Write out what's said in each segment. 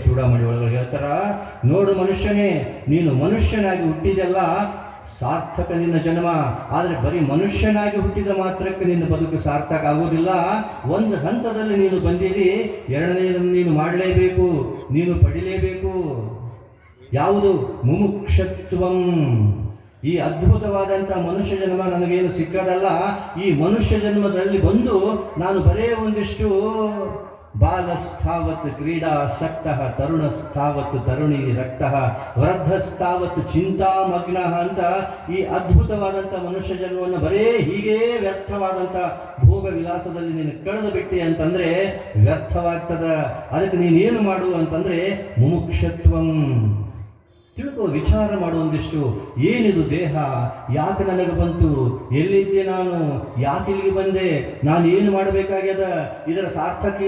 ಚೂಡಾಮಣಿ ಒಳಗಡೆ ಹೇಳ್ತಾರ, ನೋಡು ಮನುಷ್ಯನೇ, ನೀನು ಮನುಷ್ಯನಾಗಿ ಹುಟ್ಟಿದೆಲ್ಲ ಸಾರ್ಥಕ ನಿನ್ನ ಜನ್ಮ. ಆದರೆ ಬರೀ ಮನುಷ್ಯನಾಗಿ ಹುಟ್ಟಿದ ಮಾತ್ರಕ್ಕೆ ನಿನ್ನ ಬದುಕು ಸಾರ್ಥಕ ಆಗುವುದಿಲ್ಲ ಒಂದು ಹಂತದಲ್ಲಿ ನೀನು ಬಂದಿರಿ, ಎರಡನೇದನ್ನು ನೀನು ಮಾಡಲೇಬೇಕು, ನೀನು ಪಡಿಲೇಬೇಕು. ಯಾವುದು? ಮುಮುಕ್ಷತ್ವಂ. ಈ ಅದ್ಭುತವಾದಂಥ ಮನುಷ್ಯ ಜನ್ಮ ನನಗೇನು ಸಿಕ್ಕದಲ್ಲ, ಈ ಮನುಷ್ಯ ಜನ್ಮದಲ್ಲಿ ಬಂದು ನಾನು ಬರೇ ಒಂದಿಷ್ಟು ಬಾಲಸ್ಥಾವತ್ ಕ್ರೀಡಾಸಕ್ತಃ ತರುಣಸ್ಥಾವತ್ ತರುಣಿ ರಕ್ತ ವೃದ್ಧಸ್ಥಾವತ್ ಚಿಂತಾಮಗ್ನ ಅಂತ ಈ ಅದ್ಭುತವಾದಂಥ ಮನುಷ್ಯ ಜನ್ಮವನ್ನು ಬರೇ ಹೀಗೇ ವ್ಯರ್ಥವಾದಂಥ ಭೋಗ ವಿಲಾಸದಲ್ಲಿ ನೀನು ಕಳೆದು ಬಿಟ್ಟಿ ಅಂತಂದ್ರೆ ವ್ಯರ್ಥವಾಗ್ತದ. ಅದಕ್ಕೆ ನೀನೇನು ಮಾಡು ಅಂತಂದ್ರೆ ಮುಮುಕ್ಷತ್ವಂ. ತಿಳ್ಕೋ, ವಿಚಾರ ಮಾಡುವಂದಿಷ್ಟು ಏನಿದು ದೇಹ? ಯಾಕೆ ನನಗೆ ಬಂತು? ಎಲ್ಲಿದ್ದೆ ನಾನು? ಯಾಕೆ ಇಲ್ಲಿಗೆ ಬಂದೆ? ನಾನು ಏನು ಮಾಡಬೇಕಾಗ್ಯದ? ಇದರ ಸಾರ್ಥಕ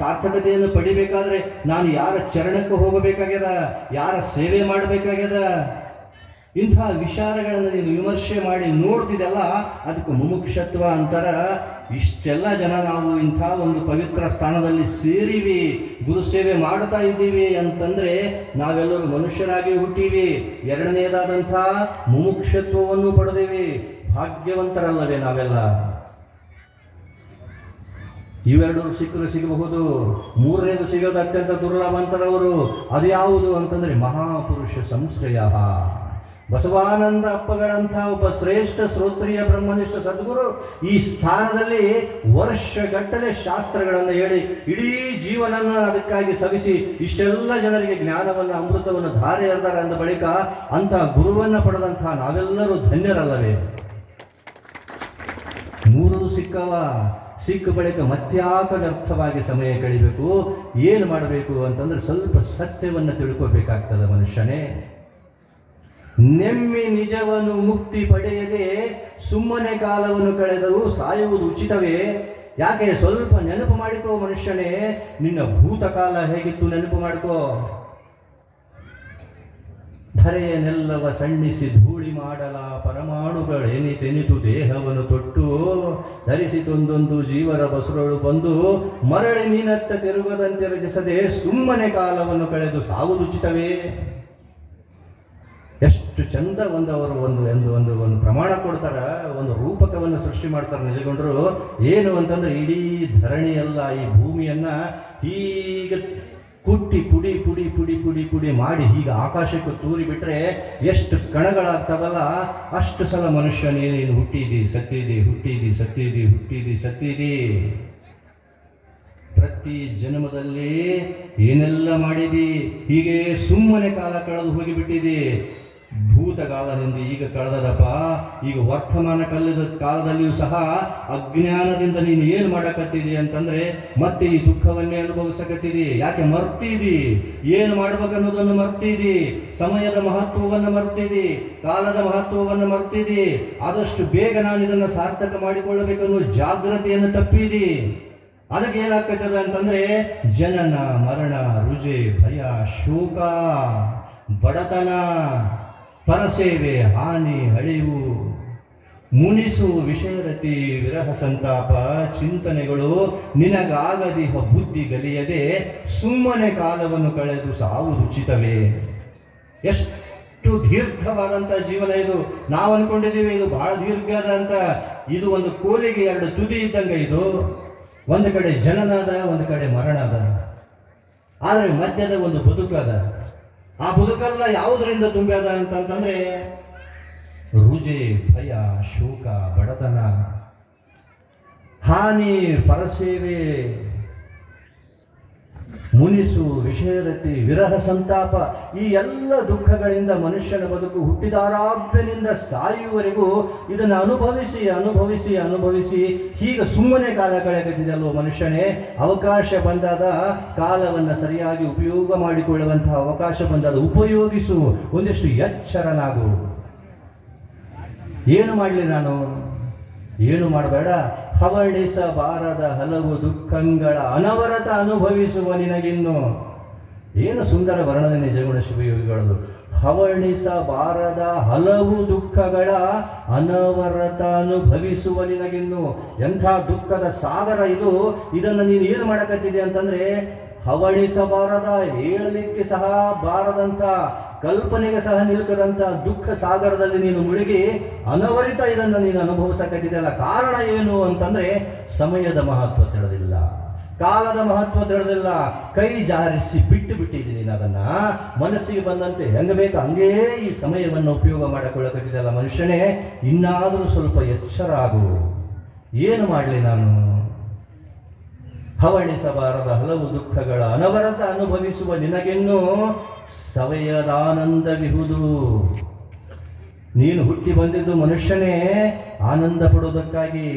ಸಾರ್ಥಕತೆಯನ್ನು ಪಡಿಬೇಕಾದ್ರೆ ನಾನು ಯಾರ ಚರಣಕ್ಕೆ ಹೋಗಬೇಕಾಗ್ಯದ? ಯಾರ ಸೇವೆ ಮಾಡಬೇಕಾಗ್ಯದ? ಇಂಥ ವಿಚಾರಗಳನ್ನು ನೀವು ವಿಮರ್ಶೆ ಮಾಡಿ ನೋಡ್ತಿದ್ದೆಲ್ಲ ಅದಕ್ಕೆ ಮುಮುಕ್ಷತ್ವ ಅಂತಾರ. ಇಷ್ಟೆಲ್ಲ ಜನ ನಾವು ಇಂಥ ಒಂದು ಪವಿತ್ರ ಸ್ಥಾನದಲ್ಲಿ ಸೇರಿವಿ, ಗುರು ಸೇವೆ ಮಾಡ್ತಾ ಇದ್ದೀವಿ ಅಂತಂದರೆ ನಾವೆಲ್ಲರೂ ಮನುಷ್ಯರಾಗಿ ಹುಟ್ಟೀವಿ. ಎರಡನೇದಾದಂಥ ಮುಮುಕ್ಷತ್ವವನ್ನು ಪಡೆದೀವಿ. ಭಾಗ್ಯವಂತರಲ್ಲವೇ ನಾವೆಲ್ಲ. ಇವೆರಡು ಸಿಕ್ಕರು ಸಿಗಬಹುದು. ಮೂರನೇದು ಸಿಗೋದು ಅತ್ಯಂತ ದುರ್ಲಭ ಅದು ಯಾವುದು ಅಂತಂದ್ರೆ ಮಹಾಪುರುಷ ಸಂಶ್ರಯ. ಬಸವಾನಂದ ಅಪ್ಪಗಳಂಥ ಒಬ್ಬ ಶ್ರೇಷ್ಠ ಶ್ರೋತ್ರಿಯ ಬ್ರಹ್ಮನಿಷ್ಠ ಸದ್ಗುರು ಈ ಸ್ಥಾನದಲ್ಲಿ ವರ್ಷಗಟ್ಟಲೆ ಶಾಸ್ತ್ರಗಳನ್ನು ಹೇಳಿ ಇಡೀ ಜೀವನನ ಅದಕ್ಕಾಗಿ ಸವಿಸಿ ಇಷ್ಟೆಲ್ಲ ಜನರಿಗೆ ಜ್ಞಾನವನ್ನು, ಅಮೃತವನ್ನು ಧಾರೆ ಎರೆದಾರೆ ಅಂದ ಬಳಿಕ ಅಂತಹ ಗುರುವನ್ನು ಪಡೆದಂಥ ನಾವೆಲ್ಲರೂ ಧನ್ಯರಲ್ಲವೇ? ಮೂರು ಸಿಕ್ಕವ, ಸಿಕ್ಕ ಬಳಿಕ ಮತ್ಯಾಕ ವ್ಯರ್ಥವಾಗಿ ಸಮಯ ಕಳಿಬೇಕು, ಏನು ಮಾಡಬೇಕು ಅಂತಂದ್ರೆ ಸ್ವಲ್ಪ ಸತ್ಯವನ್ನು ತಿಳ್ಕೋಬೇಕಾಗ್ತದೆ ಮನುಷ್ಯನೇ. ನೆಮ್ಮಿ ನಿಜವನ್ನು ಮುಕ್ತಿ ಪಡೆಯದೆ ಸುಮ್ಮನೆ ಕಾಲವನ್ನು ಕಳೆದರೂ ಸಾಯುವುದು ಉಚಿತವೇ? ಯಾಕೆ ಸ್ವಲ್ಪ ನೆನಪು ಮಾಡಿಕೋ ಮನುಷ್ಯನೇ, ನಿನ್ನ ಭೂತಕಾಲ ಹೇಗಿತ್ತು ನೆನಪು ಮಾಡಿಕೋ? ಧರೆಯನ್ನೆಲ್ಲವ ಸಣ್ಣಿಸಿ ಧೂಳಿ ಮಾಡಲ ಪರಮಾಣುಗಳೇನಿತೆನಿತು ದೇಹವನ್ನು ತೊಟ್ಟು ಧರಿಸಿತೊಂದೊಂದು ಜೀವರ ಬಸರಳು ಬಂದು, ಮರಳಿ ಮೀನತ್ತ ತಿರುಗದಂತೆ ರಚಿಸದೆ ಸುಮ್ಮನೆ ಕಾಲವನ್ನು ಕಳೆದು ಸಾವುದುಚಿತವೇ ಎಷ್ಟು ಚಂದ ಒಂದು ಅವರು ಒಂದು ಒಂದು ಒಂದು ಒಂದು ಪ್ರಮಾಣ ಕೊಡ್ತಾರೆ, ಒಂದು ರೂಪಕವನ್ನು ಸೃಷ್ಟಿ ಮಾಡ್ತಾರೆ ನಿಜಗೊಂಡ್ರು. ಏನು ಅಂತಂದ್ರೆ ಇಡೀ ಧರಣಿಯಲ್ಲ ಈ ಭೂಮಿಯನ್ನ ಈಗ ಕುಟ್ಟಿ ಪುಡಿ ಪುಡಿ ಪುಡಿ ಪುಡಿ ಪುಡಿ ಮಾಡಿ ಹೀಗೆ ಆಕಾಶಕ್ಕೆ ತೂರಿ ಬಿಟ್ರೆ ಎಷ್ಟು ಕಣಗಳಾಗ್ತಾವಲ್ಲ, ಅಷ್ಟು ಸಲ ಮನುಷ್ಯನೇ ನೀನು ಹುಟ್ಟಿದಿ, ಸತ್ತಿದಿ ಹುಟ್ಟಿದಿ ಸತ್ತಿದಿ ಹುಟ್ಟಿದಿ, ಸತ್ತಿದಿ. ಪ್ರತಿ ಜನ್ಮದಲ್ಲಿ ಏನೆಲ್ಲ ಮಾಡಿದಿ, ಹೀಗೆ ಸುಮ್ಮನೆ ಕಾಲ ಕಳೆದು ಹೋಗಿಬಿಟ್ಟಿದೆ. ಭೂತಕಾಲದಿಂದ ಈಗ ಕಳೆದದಪ್ಪ. ಈಗ ವರ್ತಮಾನ ಕಲ್ಲದ ಕಾಲದಲ್ಲಿಯೂ ಸಹ ಅಜ್ಞಾನದಿಂದ ನೀನು ಏನು ಮಾಡಕತ್ತಿದಿ ಅಂತಂದ್ರೆ ಮತ್ತೆ ಈ ದುಃಖವನ್ನೇ ಅನುಭವಿಸಕತ್ತಿದಿ. ಯಾಕೆ ಮರ್ತಿದಿ? ಏನು ಮಾಡ್ಬೇಕನ್ನೋದನ್ನು ಮರ್ತಿದಿ. ಸಮಯದ ಮಹತ್ವವನ್ನು ಮರ್ತಿದಿ. ಕಾಲದ ಮಹತ್ವವನ್ನು ಮರ್ತಿದಿ. ಆದಷ್ಟು ಬೇಗ ನಾನು ಇದನ್ನು ಸಾರ್ಥಕ ಮಾಡಿಕೊಳ್ಳಬೇಕನ್ನೋ ಜಾಗ್ರತೆಯನ್ನು ತಪ್ಪಿದಿ. ಅದಕ್ಕೆ ಏನಾಗ್ತದೆ ಅಂತಂದ್ರೆ ಜನನ, ಮರಣ, ರುಜೆ, ಭಯ, ಶೋಕ, ಬಡತನ ಪರಸೇವೆ, ಹಾನಿ, ಅಳಿವು, ಮುನಿಸು ವಿಷಯರತಿ ವಿರಹ ಸಂತಾಪ, ಚಿಂತನೆಗಳು ನಿನಗಾಗದಿಹ ಬುದ್ಧಿ ಗಲಿಯದೆ, ಸುಮ್ಮನೆ ಕಾಲವನ್ನು ಕಳೆದು ಸಾವು ರುಚಿತವೇ. ಎಷ್ಟು ದೀರ್ಘವಾದಂಥ ಜೀವನ ಇದು. ನಾವು ಅನ್ಕೊಂಡಿದ್ದೀವಿ, ಇದು ಬಹಳ ದೀರ್ಘದಂತ ಇದು ಒಂದು ಕೋಲಿಗೆ ಎರಡು ತುದಿ ಇದ್ದಂಗೆ ಇದು. ಒಂದು ಕಡೆ ಜನನದ, ಒಂದು ಕಡೆ ಮರಣದ. ಆದರೆ ಮಧ್ಯದ ಒಂದು ಬದುಕದ. ಆ ಬದುಕೆಲ್ಲ ಯಾವುದರಿಂದ ತುಂಬಿದ ಅಂತಂತಂದ್ರೆ ರುಜೆ ಭಯ ಶೋಕ ಬಡತನ ಹಾನಿ ಪರಸೇವೆ ಮುನಿಸು ವಿಷಯರತಿ ವಿರಹ ಸಂತಾಪ, ಈ ಎಲ್ಲ ದುಃಖಗಳಿಂದ ಮನುಷ್ಯನ ಬದುಕು ಹುಟ್ಟಿದಾರಾಭ್ಯನಿಂದ ಸಾಯುವವರೆಗೂ ಇದನ್ನು ಅನುಭವಿಸಿ ಅನುಭವಿಸಿ ಅನುಭವಿಸಿ, ಹೀಗೆ ಸುಮ್ಮನೆ ಕಾಲ ಕಳೆದಿದೆಯಲ್ವ ಮನುಷ್ಯನೇ? ಅವಕಾಶ ಬಂದಾದ ಕಾಲವನ್ನು ಸರಿಯಾಗಿ ಉಪಯೋಗ ಮಾಡಿಕೊಳ್ಳುವಂತಹ ಅವಕಾಶ ಬಂದಾದ ಉಪಯೋಗಿಸು, ಒಂದಿಷ್ಟು ಎಚ್ಚರನಾಗು. ಏನು ಮಾಡಲಿ ನಾನು? ಏನು ಮಾಡಬೇಡ? ಹವಣಿಸಬಾರದ ಹಲವು ದುಃಖಗಳ ಅನವರತ ಅನುಭವಿಸುವ ನಿನಗಿನ್ನು. ಏನು ಸುಂದರ ವರ್ಣನೆ ನಿಜಗುಣ ಶಿವಯೋಗಿಗಳದು. ಹವಣಿಸಬಾರದ ಹಲವು ದುಃಖಗಳ ಅನವರತ ಅನುಭವಿಸುವ ನಿನಗಿನ್ನು. ಎಂಥ ದುಃಖದ ಸಾಗರ ಇದು. ಇದನ್ನು ನೀನು ಏನು ಮಾಡಕತ್ತಿದೆ ಅಂತಂದ್ರೆ, ಹವಳಿಸಬಾರದ, ಹೇಳಲಿಕ್ಕೆ ಸಹ ಬಾರದಂತ ಕಲ್ಪನೆಗೆ ಸಹ ನಿಲುಕದಂತಹ ದುಃಖ ಸಾಗರದಲ್ಲಿ ನೀನು ಮುಳುಗಿ ಅನವರಿತ ಇದನ್ನು ನೀನು ಅನುಭವಿಸಕತ್ತಿದೆಯಲ್ಲ ಕಾರಣ ಏನು ಅಂತಂದ್ರೆ ಸಮಯದ ಮಹತ್ವ ತಿಳಿದಿಲ್ಲ. ಕಾಲದ ಮಹತ್ವ ತಿಳಿದಿಲ್ಲ. ಕೈ ಜಾರಿಸಿ ಬಿಟ್ಟು ಬಿಟ್ಟಿದ್ದೀನಿ ನೀನು ಅದನ್ನ. ಮನಸ್ಸಿಗೆ ಬಂದಂತೆ ಹೆಂಗ ಬೇಕು ಹಂಗೇ ಈ ಸಮಯವನ್ನು ಉಪಯೋಗ ಮಾಡಿಕೊಳ್ಳಕತ್ತಿದ್ದಲ್ಲ ಮನುಷ್ಯನೇ, ಇನ್ನಾದರೂ ಸ್ವಲ್ಪ ಎಚ್ಚರ ಆಗು. ಏನು ಮಾಡಲಿ ನಾನು? ಹವಣಿಸಬಾರದ ಹಲವು ದುಃಖಗಳ ಅನವರತ ಅನುಭವಿಸುವ ನಿನಗೆನ್ನೂ ಸವಯದಾನಂದವಿಹುದು. ನೀನು ಹುಟ್ಟಿ ಬಂದಿದ್ದು ಮನುಷ್ಯನೇ, ಆನಂದ ಪಡುವುದಕ್ಕಾಗಿ,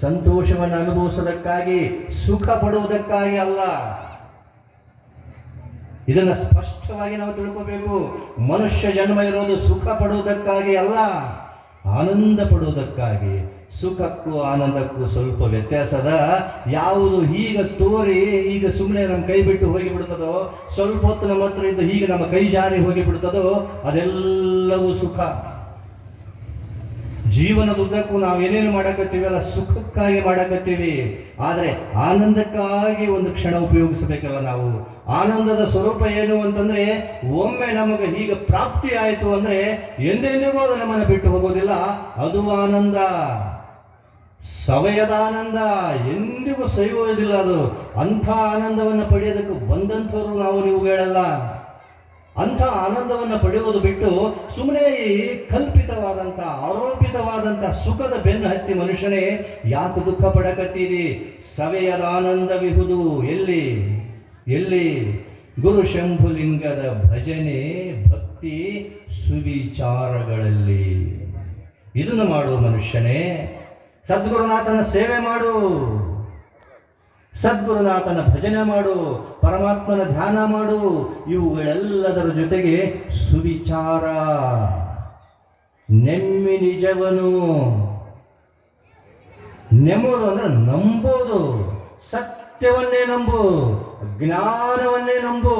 ಸಂತೋಷವನ್ನು ಅನುಭವಿಸೋದಕ್ಕಾಗಿ, ಸುಖ ಪಡುವುದಕ್ಕಾಗಿ ಅಲ್ಲ. ಇದನ್ನ ಸ್ಪಷ್ಟವಾಗಿ ನಾವು ತಿಳ್ಕೋಬೇಕು. ಮನುಷ್ಯ ಜನ್ಮ ಇರೋದು ಸುಖ ಪಡುವುದಕ್ಕಾಗಿ ಅಲ್ಲ, ಆನಂದ ಪಡುವುದಕ್ಕಾಗಿ. ಸುಖಕ್ಕೂ ಆನಂದಕ್ಕೂ ಸ್ವಲ್ಪ ವ್ಯತ್ಯಾಸದ. ಯಾವುದು ಈಗ ತೋರಿ, ಈಗ ಸುಮ್ಮನೆ ನಮ್ಮ ಕೈ ಬಿಟ್ಟು ಹೋಗಿ ಬಿಡ್ತದೋ ಸ್ವಲ್ಪ ಹೊತ್ತು ನಮ್ಮ ಹತ್ರ ಇದ್ದು ಹೀಗೆ ನಮ್ಮ ಕೈ ಜಾರಿ ಹೋಗಿ ಬಿಡ್ತದೋ ಅದೆಲ್ಲವೂ ಸುಖ. ಜೀವನದುದ್ದಕ್ಕೂ ನಾವು ಏನೇನು ಮಾಡಕತ್ತೀವಲ್ಲ ಸುಖಕ್ಕಾಗಿ ಮಾಡಕತ್ತೀವಿ. ಆದರೆ ಆನಂದಕ್ಕಾಗಿ ಒಂದು ಕ್ಷಣ ಉಪಯೋಗಿಸಬೇಕಲ್ಲ ನಾವು. ಆನಂದದ ಸ್ವರೂಪ ಏನು ಅಂತಂದ್ರೆ, ಒಮ್ಮೆ ನಮಗೆ ಈಗ ಪ್ರಾಪ್ತಿ ಆಯಿತು ಅಂದ್ರೆ ಎಂದೆಂದಿಗೂ ಅದು ನಮ್ಮನ್ನು ಬಿಟ್ಟು ಹೋಗೋದಿಲ್ಲ. ಅದು ಆನಂದ. ಸವಯದ ಆನಂದ ಎಂದಿಗೂ ಸವಿಯೋದಿಲ್ಲ ಅದು. ಅಂಥ ಆನಂದವನ್ನು ಪಡೆಯೋದಕ್ಕೆ ಬಂದಂಥವ್ರು ನಾವು ನೀವು ಹೇಳಲ್ಲ. ಅಂಥ ಆನಂದವನ್ನು ಪಡೆಯುವುದು ಬಿಟ್ಟು ಸುಮ್ಮನೆ ಈ ಕಲ್ಪಿತವಾದಂಥ, ಆರೋಪಿತವಾದಂಥ ಸುಖದ ಬೆನ್ನು ಹತ್ತಿ ಮನುಷ್ಯನೇ ಯಾಕೆ ದುಃಖ ಪಡಕತ್ತೀರಿ? ಸವೆಯದ ಆನಂದವಿಹುದು ಎಲ್ಲಿ? ಎಲ್ಲಿ? ಗುರು ಶಂಭುಲಿಂಗದ ಭಜನೆ ಭಕ್ತಿ ಸುವಿಚಾರಗಳಲ್ಲಿ. ಇದನ್ನು ಮಾಡುವ ಮನುಷ್ಯನೇ. ಸದ್ಗುರುನಾಥನ ಸೇವೆ ಮಾಡು. ಸದ್ಗುರುನಾಥನ ಭಜನೆ ಮಾಡು. ಪರಮಾತ್ಮನ ಧ್ಯಾನ ಮಾಡು. ಇವುಗಳೆಲ್ಲದರ ಜೊತೆಗೆ ಸುವಿಚಾರ. ನೆಮ್ಮಿ ನಿಜವನು. ನೆಮ್ಮೋದು ಅಂದ್ರೆ ನಂಬೋದು. ಸತ್ಯವನ್ನೇ ನಂಬು. ಜ್ಞಾನವನ್ನೇ ನಂಬು.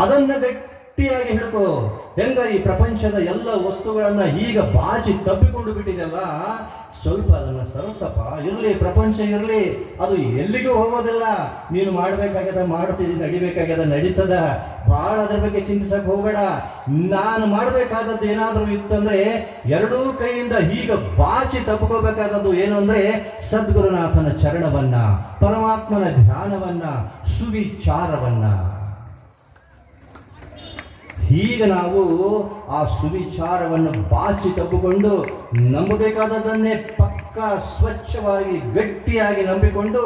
ಅದನ್ನ ಗಟ್ಟಿಯಾಗಿ ಹಿಡ್ಕೋ ಹೆಂಗ ಈ ಪ್ರಪಂಚದ ಎಲ್ಲ ವಸ್ತುಗಳನ್ನ ಈಗ ಬಾಚಿ ತಬ್ಬಿಕೊಂಡು ಬಿಟ್ಟಿದೆಯಲ್ಲ, ಸ್ವಲ್ಪ ಅದನ್ನು ಸರಸಪ್ಪ. ಇರಲಿ, ಪ್ರಪಂಚ ಇರಲಿ, ಅದು ಎಲ್ಲಿಗೂ ಹೋಗೋದಿಲ್ಲ. ನೀನು ಮಾಡಬೇಕಾಗ್ಯದ ಮಾಡ್ತೀನಿ ನಡಿಬೇಕಾಗ್ಯದ, ನಡೀತದ. ಭಾಳ ಅದ್ರ ಬಗ್ಗೆ ಚಿಂತಿಸಕ್ ಹೋಗಬೇಡ. ನಾನು ಮಾಡಬೇಕಾದದ್ದು ಏನಾದರೂ ಇತ್ತಂದ್ರೆ, ಎರಡೂ ಕೈಯಿಂದ ಈಗ ಬಾಚಿ ತಪ್ಕೋಬೇಕಾದದ್ದು ಏನು ಅಂದರೆ, ಸದ್ಗುರುನಾಥನ ಚರಣವನ್ನ, ಪರಮಾತ್ಮನ ಧ್ಯಾನವನ್ನ, ಸುವಿಚಾರವನ್ನ. ಹೀಗೆ ನಾವು ಆ ಸುವಿಚಾರವನ್ನು ಬಾಚಿ ತಪ್ಪುಕೊಂಡು ನಂಬಬೇಕಾದದನ್ನೇ ಪಕ್ಕ ಸ್ವಚ್ಛವಾಗಿ ಗಟ್ಟಿಯಾಗಿ ನಂಬಿಕೊಂಡು